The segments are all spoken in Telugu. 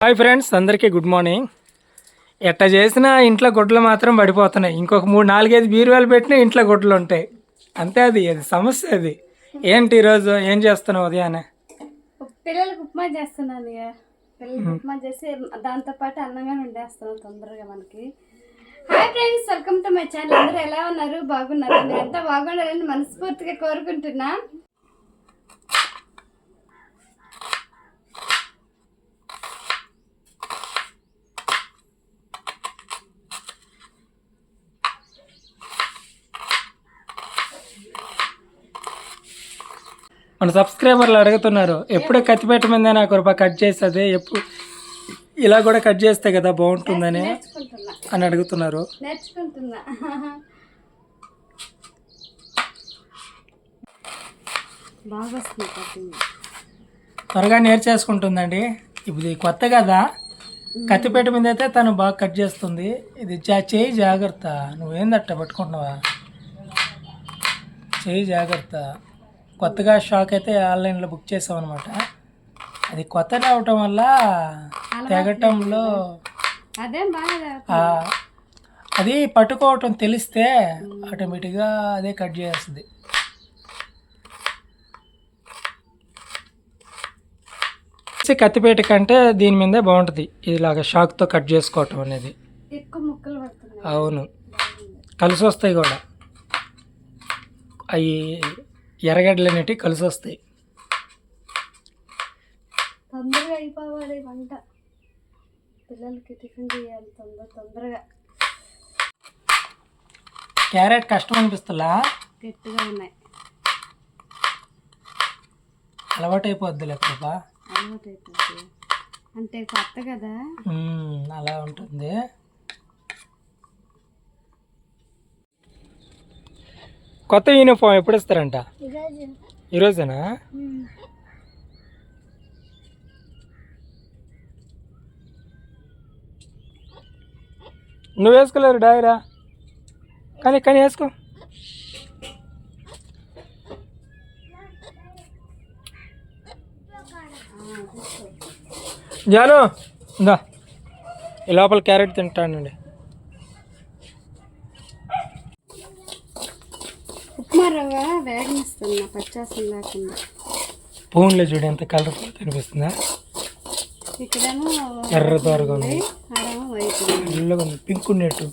హాయ్ ఫ్రెండ్స్ అందరికీ గుడ్ మార్నింగ్. ఎట్ట చేసినా ఇంట్లో గుడ్లు మాత్రం పడిపోతున్నాయి. ఇంకొక మూడు నాలుగైదు బీరువాలు పెట్టినా ఇంట్లో గుడ్లు ఉంటాయి. అంతే అది అది సమస్య అది. ఏంటి ఈరోజు? ఏం చేస్తున్నావు ఉదయాన్నే పిల్లలకు ఉప్మా చేస్తున్నాను పిల్లలకు ఉప్మా చేసి దాంతో పాటు అన్నంగా వండేస్తున్నాం తొందరగా మనకి. Hi friends welcome to my channel. అందరూ ఎలా ఉన్నారు? బాగున్నారు? ఎంత బాగుండాలని మనస్ఫూర్తిగా కోరుకుంటున్నా. మన సబ్స్క్రైబర్లు అడుగుతున్నారు ఎప్పుడు కత్తిపేట మీద నాకు రూపాయి కట్ చేస్తుంది ఎప్పుడు ఇలా కూడా కట్ చేస్తే కదా బాగుంటుందని అని అడుగుతున్నారు. త్వరగా నేర్చేసుకుంటుందండి. ఇది కొత్త కదా. కత్తిపేట మీద అయితే తను బాగా కట్ చేస్తుంది. ఇది చేయి జాగ్రత్త. నువ్వేందట్ట పట్టుకుంటున్నావా? చేయి జాగ్రత్త. కొత్తగా షాక్ అయితే ఆన్లైన్లో బుక్ చేసాం అనమాట అది కొత్త రావటం వల్ల తెగటంలో అదేం పట్టుకోవటం తెలిస్తే ఆటోమేటిక్గా అదే కట్ చేస్తుంది కత్తిపేట కంటే దీని మీదే బాగుంటుంది. ఇలాగ షాక్తో కట్ చేసుకోవటం అనేది. అవును. కలిసి వస్తాయి కూడా. అవి ఎర్రగడ్డలు అనేటివి కలిసి వస్తాయి తొందరగా అయిపోవాలి వంట. పిల్లలకి టిఫిన్ చేయాలి తొందర తొందరగా. క్యారెట్ కష్టం అనిపిస్తుందా గట్టిగా ఉన్నాయి. అలవాటు అయిపోద్ది లేకపోతే అలవాటు అయిపోతుంది అంటే కొత్త కదా. అలా ఉంటుంది. కొత్త యూనిఫామ్ ఎప్పుడు ఇస్తారంట? ఈరోజు ఈరోజేనా నువ్వు వేసుకోలేరు డాయరా? కానీ కానీ వేసుకో. జాను ఇందా. ఈ లోపల క్యారెట్ తింటానండి. ఉప్మా రవ్వ వేగనిస్తున్నా పచ్చాసం లేకుండా. ఫోన్లో చూడు ఎంత కలర్ఫుల్ కనిపిస్తుందా? ఇక్కడేమో ఎర్ర దోరగా ఉంది. ఆడేమో వైట్ నల్లగా ఉంది. పింక్ ఉన్నట్టు.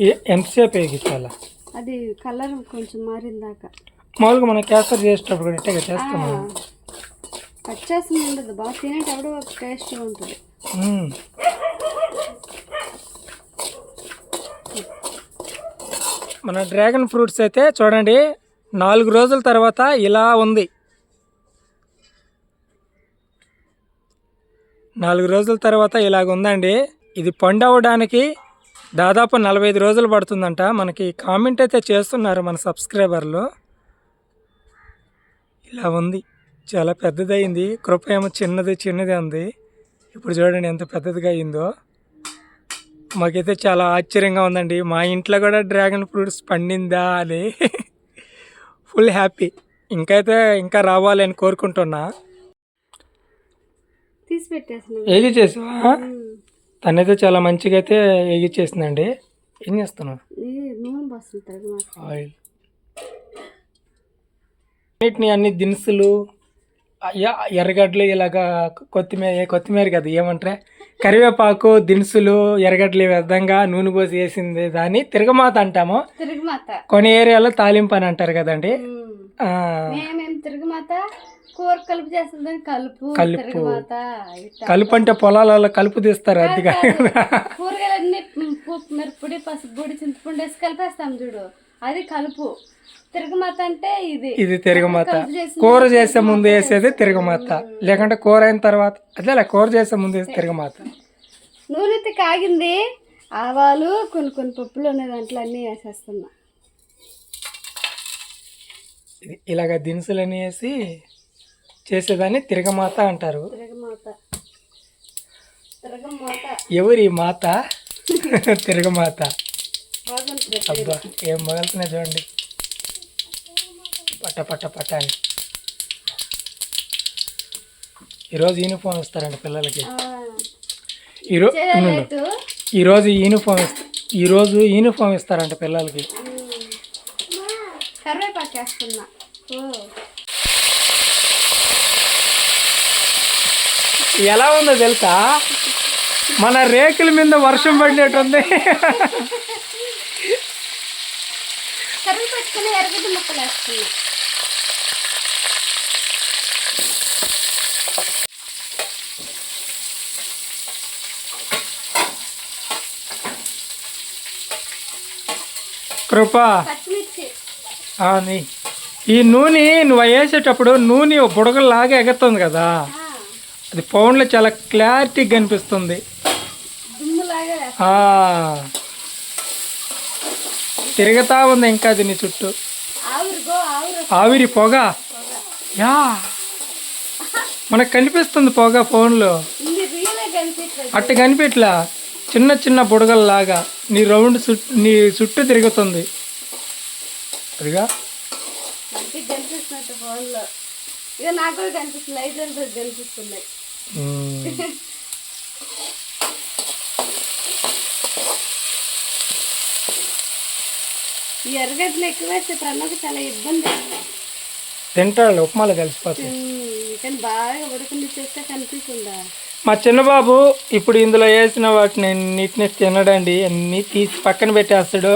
ఏ- ఎంతసేపు వేగించాలా అది కలర్ కొంచెం మారిందాక. మామూలుగా మనం కేసరి చేసేటప్పుడు కూడా ఇట్టే చేస్తాము పచ్చాసం ఉండదు. బాగా తినేటప్పుడు ఒక టేస్ట్గా ఉంటుంది. మన డ్రాగన్ ఫ్రూట్స్ అయితే చూడండి నాలుగు రోజుల తర్వాత ఇలా ఉంది. నాలుగు రోజుల తర్వాత ఇలాగ ఉందండి ఇది పండు అవ్వడానికి దాదాపు నలభై ఐదు రోజులు పడుతుందంట. మనకి కామెంట్ అయితే చేస్తున్నారు మన సబ్స్క్రైబర్లు. ఇలా ఉంది. చాలా పెద్దదయింది. కృప ఏమో చిన్నది చిన్నది ఉంది ఇప్పుడు చూడండి ఎంత పెద్దదిగా అయిందో. మాకైతే చాలా ఆశ్చర్యంగా ఉందండి. మా ఇంట్లో కూడా డ్రాగన్ ఫ్రూట్స్ పండిందా అని. Full happy. ఇంకైతే ఇంకా రావాలి అని కోరుకుంటున్నా. తీసి పెట్టేసిన ఏగి చేసావా? తనైతే చాలా మంచిగా అయితే ఏగి చేసిందండి ఏం చేస్తున్నావు ఆయిల్. వీటిని అన్ని దినుసులు ఎర్రగడ్డలు ఇలాగా కొత్తిమీర కొత్తిమీర కదా ఏమంటారే? కరివేపాకు దినుసులు ఎర్రగడ్డలు ఈ విధంగా నూనె పోసి వేసింది దాన్ని తిరగమాత అంటాము. తిరుగుమాత. కొన్ని ఏరియాలో తాలింపు అని అంటారు కదండి. ఆ, మేమేం తిరుగుమాత? కూర కలుపు చేస్తుంది కలుపు కలుపు. తిరుగుమాత ఇట్లా. కలుపు అంటే పొలాలలో కలుపు తీస్తారు అదిగా కూరగాయలన్నీ ఉప్పు పసుపు పొడి చింతపండు వేసి కలిపేస్తాం చూడు. అది కలుపు. తిరుగుమాత అంటే ఇది. ఇది తిరగమాత. కూర చేసే ముందు వేసేది తిరగమాత. లేకుంటే కూర అయిన తర్వాత అదేలే కూర చేసే ముందు వేసి తిరగమాత. నూనె కాగింది. ఆవాలు కొన్ని కొన్ని పప్పులు ఉన్నాయి దాంట్లో అన్నీ వేసేస్తున్నా. ఇది ఇలాగ దినుసులని వేసి చేసేదాన్ని తిరగమాత అంటారు. తిరగమాత. ఎవరి మాత? తిరగమాత. అబ్బా ఏం మొగలుతున్నాయి చూడండి. పట్ట పట్ట పట్ట అని. ఈరోజు యూనిఫామ్ ఇస్తారండి పిల్లలకి. ఈరోజు ఈరోజు యూనిఫామ్ ఇస్త ఈరోజు యూనిఫామ్ ఇస్తారంట పిల్లలకి. ఎలా ఉందో తెలుసా? మన రేకుల మీద వర్షం పడినట్టుంది. కరివేపాకుని ఎరగడ్డ ముక్కలు వేస్తున్నా కృప. పచ్చిమిర్చి. ఆ, నీ. ఈ నూనె నువ్వు వేసేటప్పుడు నూనె బుడగల్లాగా ఎగుతుంది కదా. అది ఫోన్లో చాలా క్లారిటీగా కనిపిస్తుంది. తిరుగుతా ఉంది ఇంకా అది నీ చుట్టూ ఆవిరి. పొగ? యా. మనకు కనిపిస్తుంది పొగ ఫోన్లో. అట్ట కనిపించలా చిన్న చిన్న బుడగల్లాగా. నీ రౌండ్ చుట్టూ నీ చుట్టూ తిరుగుతుంది. అదిగా నాకు కూడా కనిపిస్తుంది లైట్ కనిపిస్తుంది. ఈ ఎర్రగడ్డలు ఎక్కువ వేస్తే ప్రన్నకు చాలా ఇబ్బంది తింటాడు ఉప్మాలో కలిసిపోతుంది కానీ బాగా ఉడకని చేస్తే కనిపిస్తుందా? మా చిన్నబాబు ఇప్పుడు ఇందులో వేసిన వాటిని నీటిని తినడండి అన్నీ తీసి పక్కన పెట్టేస్తాడు.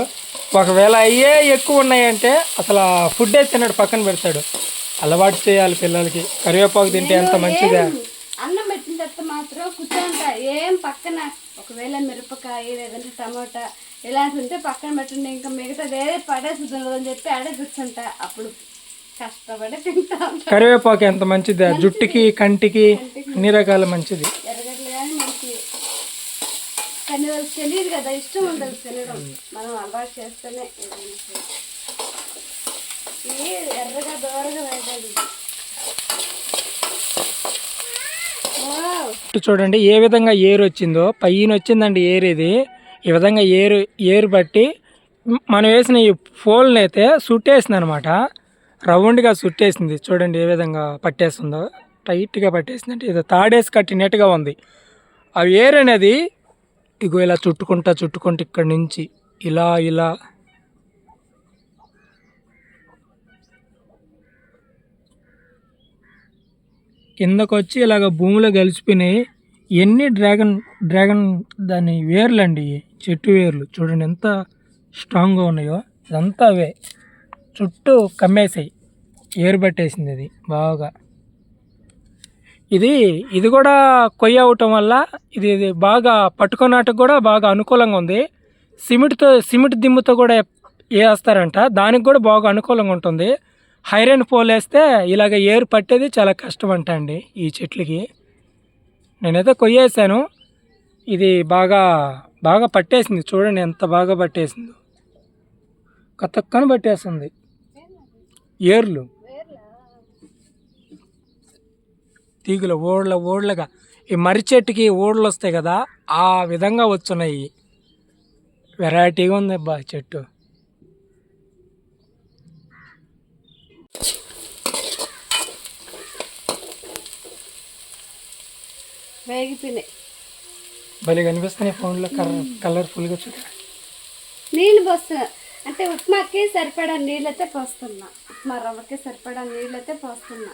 ఒకవేళ అయ్యే ఎక్కువ ఉన్నాయంటే అసలు ఆ ఫుడ్డే తినడు పక్కన పెడతాడు. అలవాటు చేయాలి పిల్లలకి. కరివేపాకు తింటే ఎంత మంచిదా. అన్నం పెట్టిన తర్వాత మాత్రం కూర్చోంటా ఏం పక్కన ఒకవేళ మిరపకాయ లేదంటే టమాటా ఇలాంటి ఉంటే పక్కన పెట్టండి. ఇంకా మిగతా వేరే పడేస్తుంది అని చెప్పి ఆడే కూర్చుంటా. అప్పుడు కష్టపడి తింటా. కరివేపాకు ఎంత మంచిదా? జుట్టుకి కంటికి అన్ని రకాల మంచిది. కానీ మనకి కానీ వాళ్ళకి తెలియదు కదా ఇష్టం ఉండదు తినడం. మనం అలవాటు చేస్తేనే ఎర్రగా దూరగా వేయాలి చూడండి ఏ విధంగా ఏరు వచ్చిందో పైన వచ్చిందండి ఏరు ఇది. ఈ విధంగా ఏరు ఏరు బట్టి మనం వేసిన ఈ ఫోల్ని అయితే సుట్టేసింది అనమాట రౌండ్గా సుట్టేసింది. చూడండి ఏ విధంగా పట్టేస్తుందో. టైట్గా పట్టేసిందంటే ఇది తాడేసి కట్టినట్టుగా ఉంది. ఆ ఏరు అనేది ఇగో ఇలా చుట్టుకుంటా చుట్టుకుంటూ ఇక్కడి నుంచి ఇలా ఇలా కిందకొచ్చి ఇలాగ భూమిలో కలిసిపోయినాయి ఎన్ని డ్రాగన్ డ్రాగన్ దాని వేర్లు అండి చెట్టు వేర్లు. చూడండి ఎంత స్ట్రాంగ్గా ఉన్నాయో. ఇదంతా అవే. చుట్టూ కమ్మేసాయి ఏరు పట్టేసింది ఇది బాగా. ఇది ఇది కూడా కొయ్య అవటం వల్ల ఇది ఇది బాగా పట్టుకున్నట్టుకు కూడా బాగా అనుకూలంగా ఉంది. సిమెంట్తో సిమెంట్ దిమ్ముతో కూడా వేస్తారంట. దానికి కూడా బాగా అనుకూలంగా ఉంటుంది. హైరన్ పోల్ వేస్తే ఇలాగ ఏరు పట్టేది చాలా కష్టం అంట అండి ఈ చెట్లకి. నేనైతే కొయ్యేసాను. ఇది బాగా బాగా పట్టేసింది. చూడండి ఎంత బాగా పట్టేసిందో. కతక్కని పట్టేస్తుంది ఏర్లు. తీగుల ఓళ్ళ ఓళ్ళగా ఈ మర్రి చెట్టుకి ఓళ్ళు వస్తాయి కదా ఆ విధంగా వచ్చున్నాయి. వెరైటీగా ఉంది అబ్బా చెట్టు. వేగిపోయినాయి. భలే కనిపిస్తున్నాయి ఫోన్లో కలర్ కలర్ఫుల్గా చూడ. నీళ్ళు పోస్తున్నా అంటే ఉప్మాకి సరిపడా నీళ్ళైతే పోస్తున్నా. ఉప్మా రవ్వకి సరిపడా నీళ్ళైతే పోస్తున్నా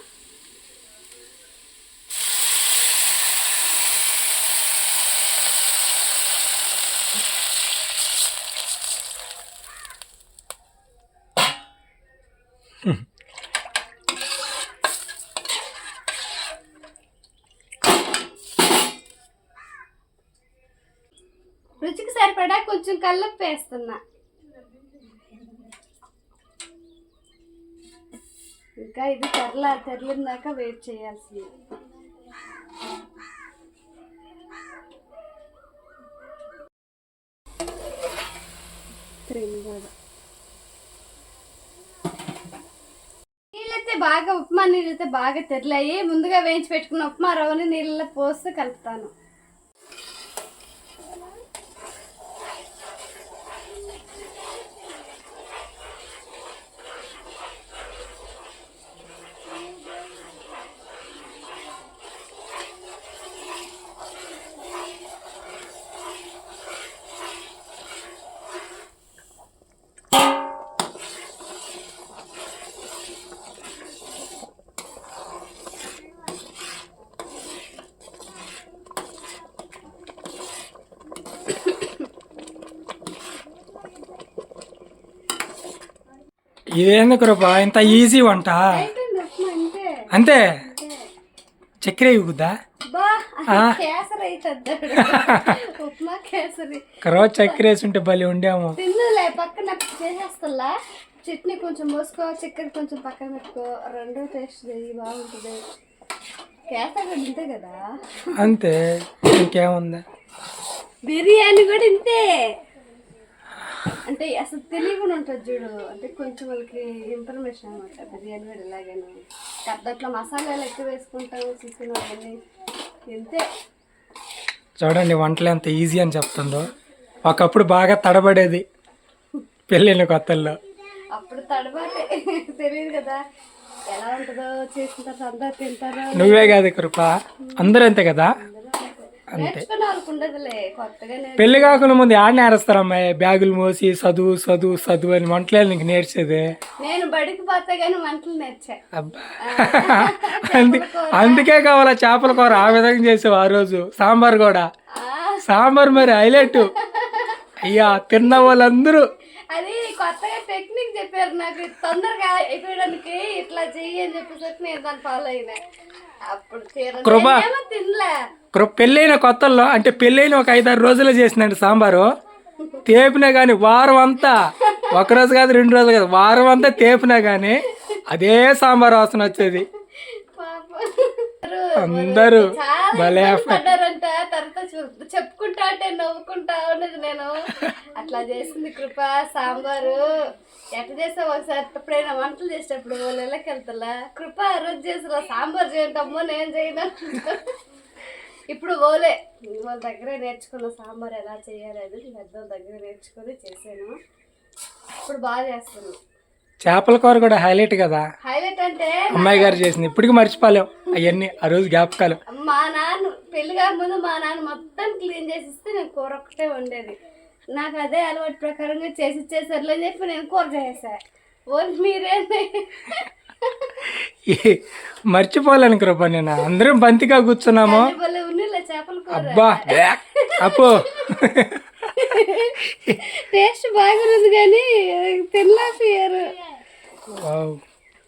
రుచికి సరిపడా కొంచెం కల్లుప్పు వేస్తున్నా ఇంకా ఇది తెరల తెరలిందాక వెయిట్ చేయాల్సింది. నీళ్ళైతే బాగా ఉప్మా నీళ్ళైతే బాగా తెరలాయి. ముందుగా వేయించి పెట్టుకున్న ఉప్మా రవ్వని నీళ్ళలో పోస్తే కలుపుతాను. ఇదేంది కృప ఇంత ఈజీ వంట. అంతే. చక్కెర ఇవ్వద్దా? కరవ చక్కెర వేసి ఉంటే భలే ఉండేమో తిన్నులే పక్కన చేసేస్తల్లా. చట్నీ కొంచెం పోసుకో చక్కెర కొంచెం పక్కన పెట్టుకో. రెండు టేస్ట్ బాగుంటుంది. కేసరి కూడా ఇంతే కదా. అంతే ఇంకేముందా? బిర్యానీ కూడా ఇంతే. అంటే అసలు తెలియకుండా ఉంటుంది చూడు. అంటే కొంచెం వాళ్ళకి ఇన్ఫర్మేషన్ అనమాట బిర్యానీ కూడా ఇలాగేనా దాంట్లో మసాలాలు ఎక్కువ వేసుకుంటాము చికెన్ అవన్నీ. ఇంతే చూడండి వంటలు ఎంత ఈజీ అని చెప్తుందో. ఒకప్పుడు బాగా తడబడేది పెళ్ళిన కొత్తల్లో. అప్పుడు తడబాటే తెలియదు కదా. ఎలా ఉంటుందో చేసిన తర్వాత అందరు తింటారో. నువ్వే కాదు కృప. అందరూ అంతే కదా? అంతే. పెళ్ళి కాకుండా ముందు ఆడ నేరేస్తారమ్మాయి? బ్యాగులు మోసి చదువు చదువు చదువు అని వంటలే నీకు నేర్చేది? నేను బడికి పోతే కానీ వంటలు నేర్చా. అబ్బా. అందు అందుకే కావాలా చేపల కూర ఆ విధంగా చేసావు ఆ రోజు? సాంబార్ కూడా? సాంబార్ మరి హైలైట్. అయ్యా తిన్న వాళ్ళందరూ. అది కొత్తగా టెక్నిక్ చెప్పారు నాకు తొందరగా అయిపోయడానికి ఇట్లా చెయ్యి అని చెప్పేసరికి నేను దాన్ని ఫాలో అయినా. కృప. ఇప్పుడు పెళ్ళైన కొత్తల్లో అంటే పెళ్ళైన ఒక ఐదారు రోజులు చేసిందండి సాంబారు తేపినా కానీ వారం అంతా ఒక రోజు కాదు రెండు రోజులు కాదు వారం అంతా తేపినా కానీ అదే సాంబార్ వాసన వచ్చేది. అందరూ భలే పడ్డారంట తర్వాత చెప్పుకుంటా అంటే నవ్వుకుంటా ఉన్నది నేను. అట్లా చేసింది కృప సాంబారు. ఎట్లా చేసావు ఒకసారి? ఎప్పుడైనా వంటలు చేసేటప్పుడు వాళ్ళు ఇళ్ళకి వెళ్తా కృప ఆ రోజు చేసిన సాంబార్ చేయంటమ్మో నేను చేయను ఇప్పుడు ఓలే. వాళ్ళ దగ్గరే నేర్చుకున్న సాంబార్ ఎలా చేయాలి అది పెద్ద దగ్గర నేర్చుకొని చేశాను ఇప్పుడు బాగా చేస్తున్నాను. చేపల కూర కూడా హైలైట్ కదా. హైలైట్ అంటే అమ్మాయి గారు చేసింది. ఇప్పటికి మర్చిపోలేం. అవన్నీ ఆ రోజు జ్ఞాపకాలు. మా నాన్న పెళ్ళి ముందు మా నాన్న మొత్తం క్లీన్ చేసి ఇస్తే నేను కూర ఒక్కటే వండేది. నాకు అదే అలవాటు ప్రకారంగా చేసి ఇచ్చేసర్లే అని చెప్పి నేను కూర చేసా. ఈ- మర్చిపోలేను కృప నేను. అందరం బంతిగా కూర్చున్నాము. అబ్బా. అప్పు టేస్ట్ బాగున్నది కానీ తినలేకపోయారు.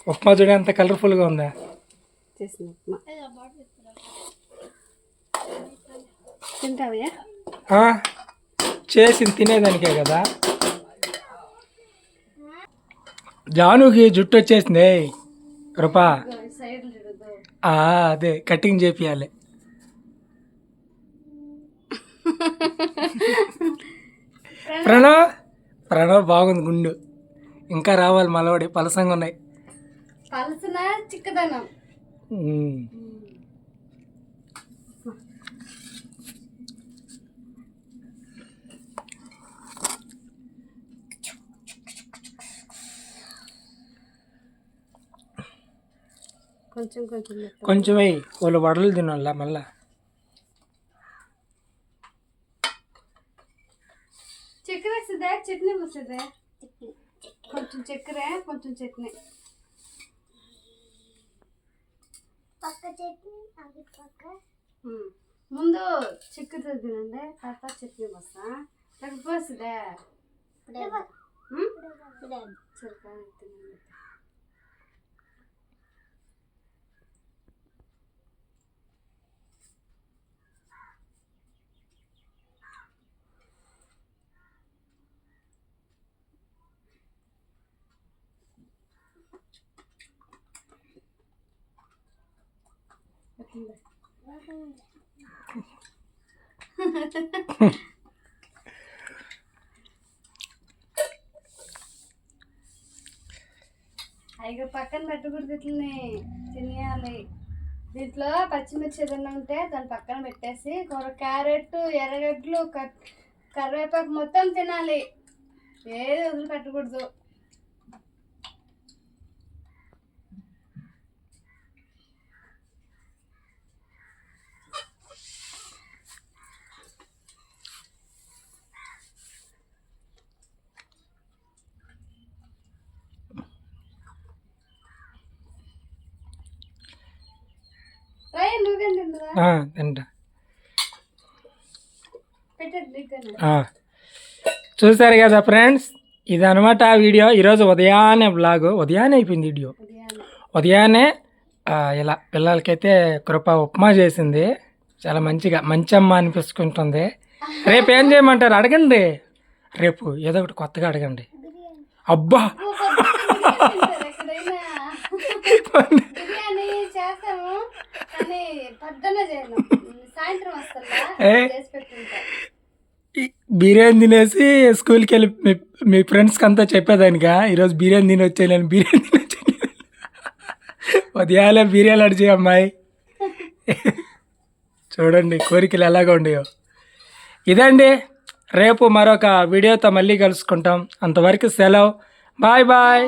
ఉప్మా చూడ ఎంత కలర్ఫుల్గా ఉందా? చేసిన ఉప్మా. తింటావయ్యా? ఆ, చేసి తినేదానికే కదా. జానుకి జుట్టు వచ్చేసింది ఆ, అదే కటింగ్ చేపియాలి. ప్రణవ్ ప్రణవ్ బాగుంది గుండు. ఇంకా రావాలి మలవడి పలసంగా ఉన్నాయి. పలసిన చిక్కదనం. కొంచెం కొంచెం. కొంచెం వాళ్ళు వడలు తినాల మళ్ళా చక్కెర వేస్తుందా చట్నీ వస్తుందా కొంచెం చక్కెర కొంచెం చట్నీ. ఉమ్. ముందు చక్కెర తినండి తర్వాత చట్నీ వస్తా లేకపోతుందా సరిపోయి తినండి. ఐదు పక్కన పెట్టకూడదు ఇట్లనే తినేయాలి. దీంట్లో పచ్చిమిర్చి ఏదైనా ఉంటే దాని పక్కన పెట్టేసి కూర క్యారెట్ ఎర్రగడ్డలు క- కరివేపాకు మొత్తం తినాలి. ఏది వదిలిపెట్టకూడదు. తింటా. ఆ. చూసారు కదా ఫ్రెండ్స్? ఇది అనమాట వీడియో. ఈరోజు ఉదయాన్నే బ్లాగ్. ఉదయాన్నే అయిపోయింది వీడియో. ఉదయాన్నే. ఆ, ఇలా పిల్లలకైతే కృప ఉప్మా చేసింది. చాలా మంచిగా మంచి అమ్మ అనిపించుకుంటుంది రేపు ఏం చేయమంటారు? అడగండి. రేపు ఏదో ఒకటి కొత్తగా అడగండి. అబ్బా ఓ, పొద్దున్న బిర్యానీ తింటారు ఎక్కడైనా బిర్యానీ చేస్తాము కానీ పొద్దున్న చేయను సాయంత్రం వస్తుందా ఏ? చేసి పెట్టుకుంటా ఈ బిర్యానీ తినేసి స్కూల్కి వెళ్ళి మీ మీ ఫ్రెండ్స్కి అంతా చెప్పేదానికా ఈరోజు బిర్యానీ తిని వచ్చాను నేను బిర్యానీ తిని వచ్చాను ఉదయాలే బిర్యానీ అడిచి అమ్మాయి. చూడండి కోరికలు ఎలాగ ఉండేవో ఇదండి రేపు మరొక వీడియోతో మళ్ళీ కలుసుకుంటాం. అంతవరకు సెలవు. Bye bye.